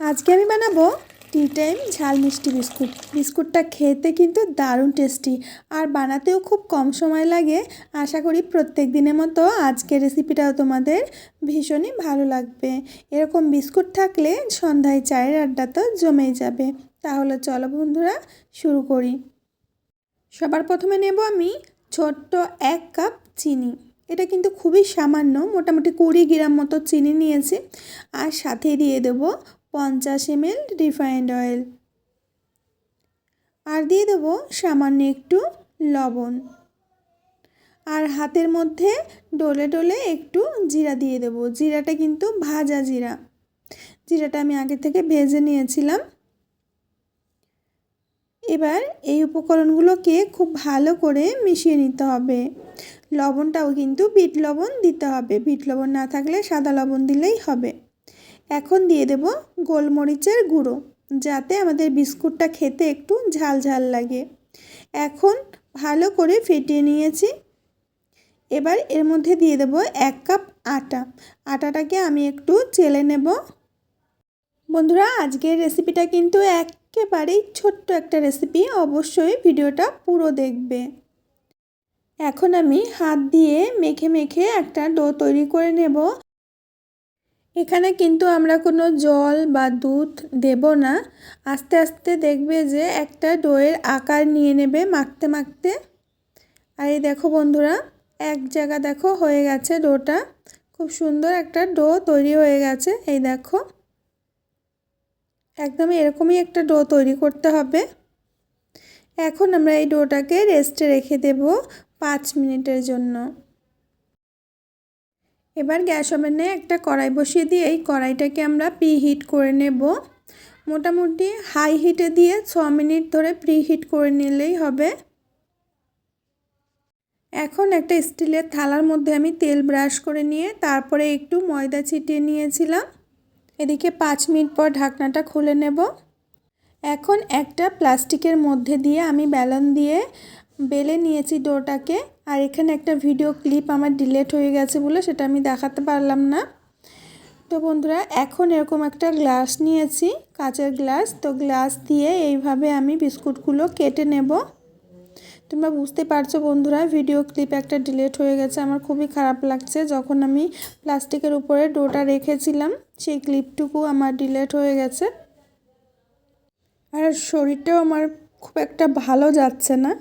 আজকে আমি বানাবো টি টাইম ঝাল মিষ্টি বিস্কুট। বিস্কুটটা খেতে কিন্তু দারুণ টেস্টি আর বানাতেও খুব কম সময় লাগে। আশা করি প্রত্যেক দিনের মতো আজকের রেসিপিটাও তোমাদের ভীষণই ভালো লাগবে। এরকম বিস্কুট থাকলে সন্ধ্যায় চায়ের আড্ডা তো জমেই যাবে। তাহলে চলো বন্ধুরা, শুরু করি। সবার প্রথমে নেব আমি ছোট্ট এক কাপ চিনি। এটা কিন্তু খুবই সামান্য, মোটামুটি কুড়ি গ্রাম মতো চিনি নিয়েছি। আর সাথে দিয়ে দেবো পঞ্চাশ এমএল রিফাইন্ড অয়েল। আর দিয়ে দেবো সামান্য একটু লবণ। আর হাতের মধ্যে ডলে ডলে একটু জিরা দিয়ে দেবো। জিরাটা কিন্তু ভাজা জিরা। জিরাটা আমি আগে থেকে ভেজে নিয়েছিলাম। এবার এই উপকরণগুলোকে খুব ভালো করে মিশিয়ে নিতে হবে। লবণটাও কিন্তু বিট লবণ দিতে হবে। বিট লবণ না থাকলে সাদা লবণ দিলেই হবে। এখন দিয়ে দেব গোলমরিচের গুঁড়ো, যাতে আমাদের বিস্কুটটা খেতে একটু ঝাল ঝাল লাগে। এখন ভালো করে ফেটিয়ে নিয়েছি। এবার এর মধ্যে দিয়ে দেব এক কাপ আটা। আটাটাকে আমি একটু চেলে নেব। বন্ধুরা, আজকের রেসিপিটা কিন্তু একেবারেই ছোট্ট একটা রেসিপি। অবশ্যই ভিডিওটা পুরো দেখবে। এখন আমি হাত দিয়ে মেখে মেখে একটা ডো তৈরি করে নেব। এখানে কিন্তু আমরা কোনো জল বা দুধ দেব না। আস্তে আস্তে দেখবে যে একটা ডোয়ের আকার নিয়ে নেবে মাখতে মাখতে। আর এই দেখো বন্ধুরা, এক জায়গা দেখো হয়ে গেছে ডোটা। খুব সুন্দর একটা ডো তৈরি হয়ে গেছে, এই দেখো। একদম এরকমই একটা ডো তৈরি করতে হবে। এখন আমরা এই ডোটাকে রেস্টে রেখে দেব পাঁচ মিনিটের জন্য। এবার গ্যাস ওভেনে একটা কড়াই বসিয়ে দিয়ে এই কড়াইটাকে আমরা প্রি হিট করে নেব। মোটামুটি হাই হিটে দিয়ে ছ মিনিট ধরে প্রি হিট করে নিলেই হবে। এখন একটা স্টিলের থালার মধ্যে আমি তেল ব্রাশ করে নিয়ে তারপরে একটু ময়দা ছিটিয়ে নিয়েছিলাম। এদিকে পাঁচ মিনিট পর ঢাকনাটা খুলে নেব। এখন একটা প্লাস্টিকের মধ্যে দিয়ে আমি ব্যালন দিয়ে বেলে নিয়েছি ডোটাকে। আর এখানে একটা ভিডিও ক্লিপ আমার ডিলেট হয়ে গেছে বলে সেটা আমি দেখাতে পারলাম না। তো বন্ধুরা, এখন এরকম একটা গ্লাস নিয়েছি, কাঁচের গ্লাস তো গ্লাস দিয়ে এইভাবে আমি বিস্কুটগুলো কেটে নেব। তোমরা বুঝতে পারছ বন্ধুরা ভিডিও ক্লিপ একটা ডিলেট হয়ে গেছে। আমার খুবই খারাপ লাগছে। যখন আমি প্লাস্টিকের উপরে ডোটা রেখেছিলাম, সেই ক্লিপটুকু আমার ডিলেট হয়ে গেছে। আর শরীরটাও আমার খুব একটা ভালো যাচ্ছে না।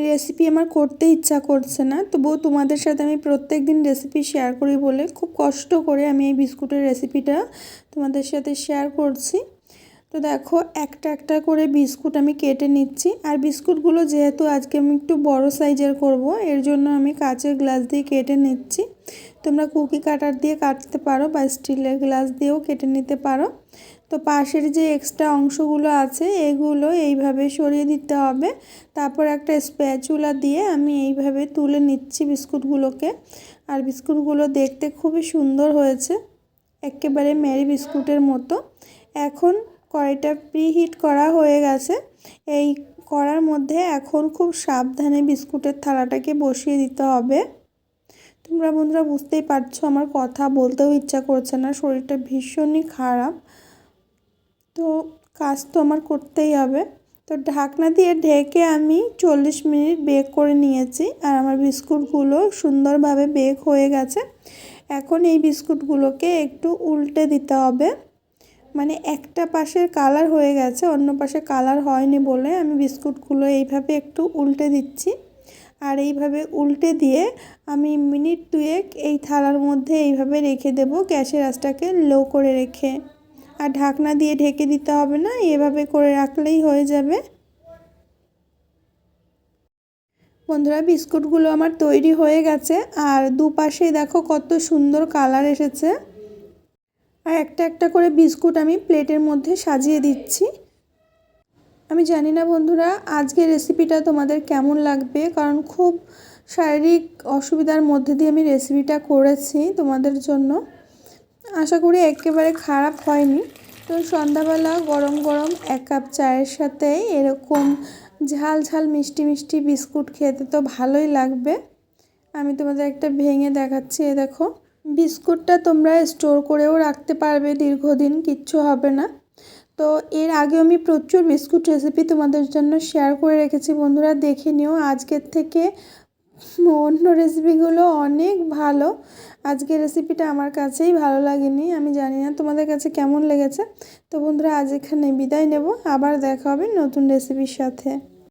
রেসিপি আমার করতে ইচ্ছা করছে না। তবুও তোমাদের সাথে আমি প্রত্যেক দিন রেসিপি শেয়ার করি বলে খুব কষ্ট করে আমি এই বিস্কুটের রেসিপিটা তোমাদের সাথে শেয়ার করছি। তো দেখো, একটা একটা করে বিস্কুট আমি কেটে নিচ্ছি। আর বিস্কুটগুলো যেহেতু আজকে আমি একটু বড় সাইজের করব, এর জন্য আমি কাচের গ্লাস দিয়ে কেটে নিচ্ছি। তোমরা কুকি কাটার দিয়ে কাটতে পারো বা স্টিলের গ্লাস দিয়েও কেটে নিতে পারো। তো পাশের যে এক্সট্রা অংশগুলো আছে, এগুলো এইভাবে সরিয়ে দিতে হবে। তারপর একটা স্প্যাচুলা দিয়ে আমি এইভাবে তুলে নিচ্ছি বিস্কুটগুলোকে। আর বিস্কুটগুলো দেখতে খুবই সুন্দর হয়েছে, একেবারে ম্যারি বিস্কুটের মতো। এখন কড়াইটা প্রিহিট করা হয়ে গেছে। এই কড়ার মধ্যে এখন খুব সাবধানে বিস্কুটের থালাটাকে বসিয়ে দিতে হবে। তোমরা বন্ধুরা বুঝতেই পারছ, আমার কথা বলতেও ইচ্ছা করছে না, শরীরটা ভীষণই খারাপ। তো কাজ তো আমার করতেই হবে। তো ঢাকনা দিয়ে ঢেকে আমি চল্লিশ মিনিট বেক করে নিয়েছি আর আমার বিস্কুটগুলো সুন্দরভাবে বেক হয়ে গেছে। এখন এই বিস্কুটগুলোকে একটু উল্টে দিতে হবে। মানে একটা পাশের কালার হয়ে গেছে, অন্য পাশে কালার হয়নি বলে আমি বিস্কুটগুলো এইভাবে একটু উল্টে দিচ্ছি। আর এইভাবে উল্টে দিয়ে আমি মিনিট দুয়েক এই থালার মধ্যে এইভাবে রেখে দেব গ্যাসের আঁচটাকে লো করে রেখে। আর ঢাকনা দিয়ে ঢেকে দিতে হবে না, এভাবে করে রাখলেই হয়ে যাবে। বন্ধুরা, বিস্কুটগুলো আমার তৈরি হয়ে গেছে, আর দুপাশে দেখো কত সুন্দর কালার এসেছে। আর একটা একটা করে বিস্কুট আমি প্লেটের মধ্যে সাজিয়ে দিচ্ছি। আমি জানি না বন্ধুরা, আজকের রেসিপিটা তোমাদের কেমন লাগবে? কারণ খুব শারীরিক অসুবিধার মধ্যে দিয়ে আমি রেসিপিটা করেছি তোমাদের জন্য। আশা করি একেবারে খারাপ হয়নি। তো সন্ধ্যাবেলা গরম গরম এক কাপ চায়ের সাথে এরকম ঝাল ঝাল মিষ্টি মিষ্টি বিস্কুট খেতে তো ভালোই লাগবে। আমি তোমাদের একটা ভেঙে দেখাচ্ছি, এ দেখো। বিস্কুটটা তোমরা স্টোর করেও রাখতে পারবে, দীর্ঘদিন কিচ্ছু হবে না। তো এর আগে আমি প্রচুর বিস্কুট রেসিপি তোমাদের জন্য শেয়ার করে রেখেছি। বন্ধুরা, দেখে নিও, আজকের থেকে অন্য রেসিপিগুলো অনেক ভালো। আজকের রেসিপিটা আমার কাছেই ভালো লাগেনি, আমি জানি না তোমাদের কাছে কেমন লেগেছে। তো বন্ধুরা, আজ এখানে বিদায় নেব, আবার দেখা হবে নতুন রেসিপির সাথে।